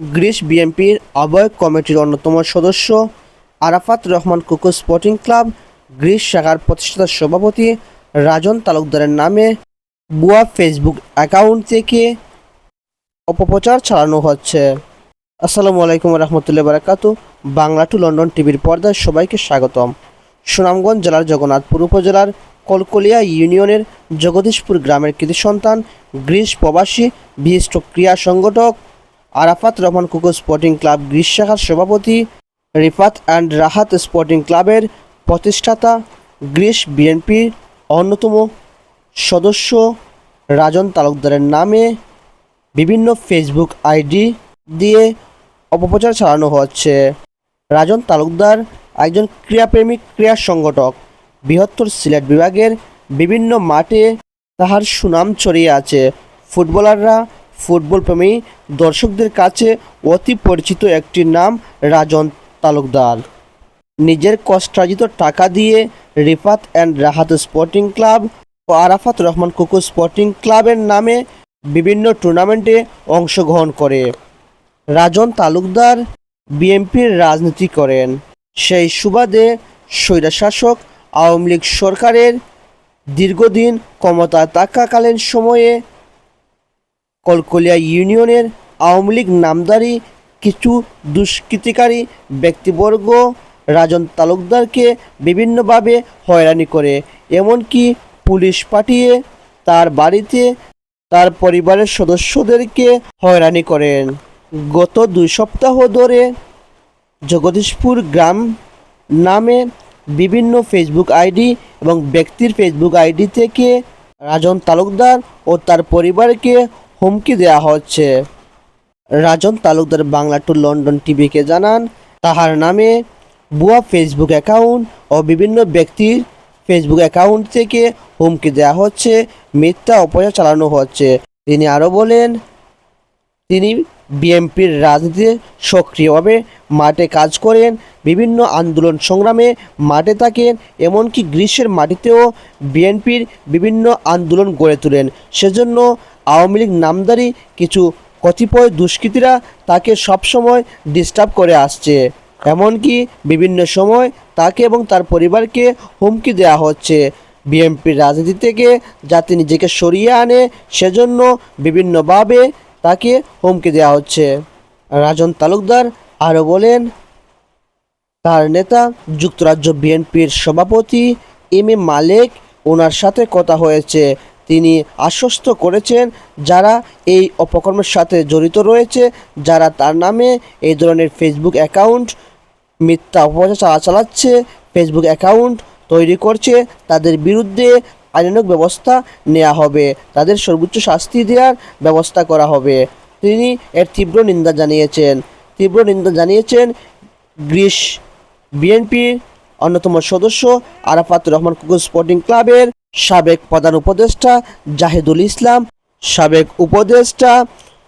Greece বিএনপির আহ্বায়ক কমিটির অন্যতম সদস্য আরাফাত রহমান কুকু স্পোর্টিং ক্লাব গ্রিস শাখার প্রতিষ্ঠাতা সভাপতি রাজন তালুকদারের নামে বুয়া ফেসবুক অ্যাকাউন্ট থেকে অপপ্রচার চালানো হচ্ছে। আসসালামু আলাইকুম রহমতুল্লাহ বারাকাতু। বাংলা টু লন্ডন টিভির পর্দায় সবাইকে স্বাগতম। সুনামগঞ্জ জেলার জগন্নাথপুর উপজেলার কলকলিয়া ইউনিয়নের জগদীশপুর গ্রামের কৃতি সন্তান গ্রিস প্রবাসী বিশিষ্ট ক্রিয়া সংগঠক আরাফাত রহমান কুকু স্পোর্টিং ক্লাব গ্রিস শাখার সভাপতি, রিফাত অ্যান্ড রাহাত স্পোর্টিং ক্লাবের প্রতিষ্ঠাতা গ্রিস বিএনপির অন্যতম সদস্য রাজন তালুকদারের নামে বিভিন্ন ফেসবুক আইডি দিয়ে অপপ্রচার চালানো হচ্ছে। রাজন তালুকদার একজন ক্রীড়াপ্রেমিক ক্রীড়া সংগঠক, বৃহত্তর সিলেট বিভাগের বিভিন্ন মাঠে তাহার সুনাম ছড়িয়ে আছে। ফুটবলাররা ফুটবল প্রেমী দর্শকদের কাছে অতি পরিচিত একটি নাম রাজন তালুকদার। নিজের কষ্টার্জিত টাকা দিয়ে Rifat and Rahat sporting club ও আরাফাত রহমান কুকু স্পোর্টিং ক্লাবের নামে বিভিন্ন টুর্নামেন্টে অংশগ্রহণ করে। রাজন তালুকদার বিএনপির রাজনীতি করেন। সেই সুবাদে স্বৈরাশাসক আওয়ামী লীগ সরকারের দীর্ঘদিন ক্ষমতা থাকাকালীন সময়ে কলকলিয়া ইউনিয়নের আওয়ামী লীগ নামদারি কিছু দুষ্কৃতিকারী ব্যক্তিবর্গ রাজন তালুকদারকে বিভিন্নভাবে হয়রানি করে, এমনকি পুলিশ পাঠিয়ে তার বাড়িতে তার পরিবারের সদস্যদেরকে হয়রানি করেন। গত দুই সপ্তাহ ধরে জগদীশপুর গ্রাম নামে বিভিন্ন ফেসবুক আইডি এবং ব্যক্তির ফেসবুক আইডি থেকে রাজন তালুকদার ও তার পরিবারকে হুমকি দেওয়া হচ্ছে। রাজন তালুকদার বাংলা টু লন্ডন টিভিকে জানান, তাহার নামে ভুয়া ফেসবুক অ্যাকাউন্ট ও বিভিন্ন ব্যক্তির ফেসবুক অ্যাকাউন্ট থেকে হুমকি দেওয়া হচ্ছে, মিথ্যা অপচার চালানো হচ্ছে। তিনি আরও বলেন, তিনি বিএনপির রাজনীতিতে সক্রিয়ভাবে মাঠে কাজ করেন বিভিন্ন আন্দোলন সংগ্রামে মাঠে থাকেন, এমনকি গ্রীষ্মের মাটিতেও বিএনপির বিভিন্ন আন্দোলন গড়ে তোলেন। সেজন্য আওয়ামী লীগ নামদারি কিছু কতিপয় দুষ্কৃতীরা তাকে সবসময় ডিস্টার্ব করে আসছে। এমনকি বিভিন্ন সময় তাকে এবং তার পরিবারকে হুমকি দেওয়া হচ্ছে। বিএনপির রাজনীতি থেকে যাতে নিজেকে সরিয়ে আনে, সেজন্য বিভিন্নভাবে তাকে হুমকি দেওয়া হচ্ছে। রাজন তালুকদার আরও বলেন তার নেতা, যুক্তরাজ্য বিএনপির সভাপতি এম এ মালেক ওনার সাথে কথা হয়েছে। তিনি আশ্বস্ত করেছেন যারা এই অপকর্মের সাথে জড়িত রয়েছে, যারা তার নামে এই ধরনের ফেসবুক অ্যাকাউন্ট মিথ্যা অপপ্রচার চালা চালাচ্ছে ফেসবুক অ্যাকাউন্ট তৈরি করছে, তাদের বিরুদ্ধে আইনানুগ ব্যবস্থা নেওয়া হবে, তাদের সর্বোচ্চ শাস্তি দেওয়ার ব্যবস্থা করা হবে। তিনি এর তীব্র নিন্দা জানিয়েছেন। তীব্র নিন্দা জানিয়েছেন গ্রিস বিএনপির অন্যতম সদস্য আরাফাত রহমান কুকুর স্পোর্টিং ক্লাবের সাবেক প্রধান উপদেষ্টা জাহিদুল ইসলাম, সাবেক উপদেষ্টা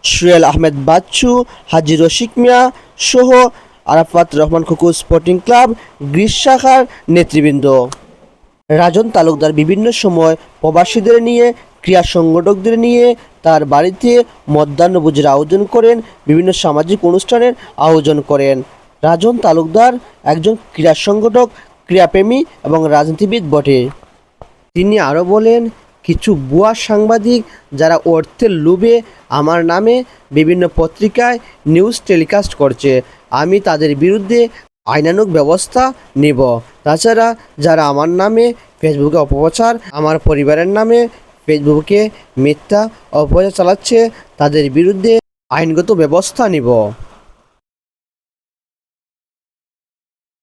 সুয়েল আহমেদ বাচ্চু, হাজি রশিক মিয়া সহ আরাফাত রহমান কুকুর স্পোর্টিং ক্লাব গ্রিস শাখার নেতৃবৃন্দ। রাজন তালুকদার বিভিন্ন সময় প্রবাসীদের নিয়ে, ক্রীড়া সংগঠকদের নিয়ে তার বাড়িতে মধ্যাহ্নভোজের আয়োজন করেন, বিভিন্ন সামাজিক অনুষ্ঠানের আয়োজন করেন। রাজন তালুকদার একজন ক্রীড়া সংগঠক, ক্রীড়াপ্রেমী এবং রাজনীতিবিদ বটে। তিনি আরও বলেন, কিছু বুয়া সাংবাদিক যারা অর্থের লোভে আমার নামে বিভিন্ন পত্রিকায় নিউজ টেলিকাস্ট করছে, আমি তাদের বিরুদ্ধে আইনানুক ব্যবস্থা নেব। তাছাড়া যারা আমার নামে ফেসবুকে অপপ্রচার, আমার পরিবারের নামে ফেসবুকে মিথ্যা অপপ্রচার চালাচ্ছে, তাদের বিরুদ্ধে আইনগত ব্যবস্থা নিব।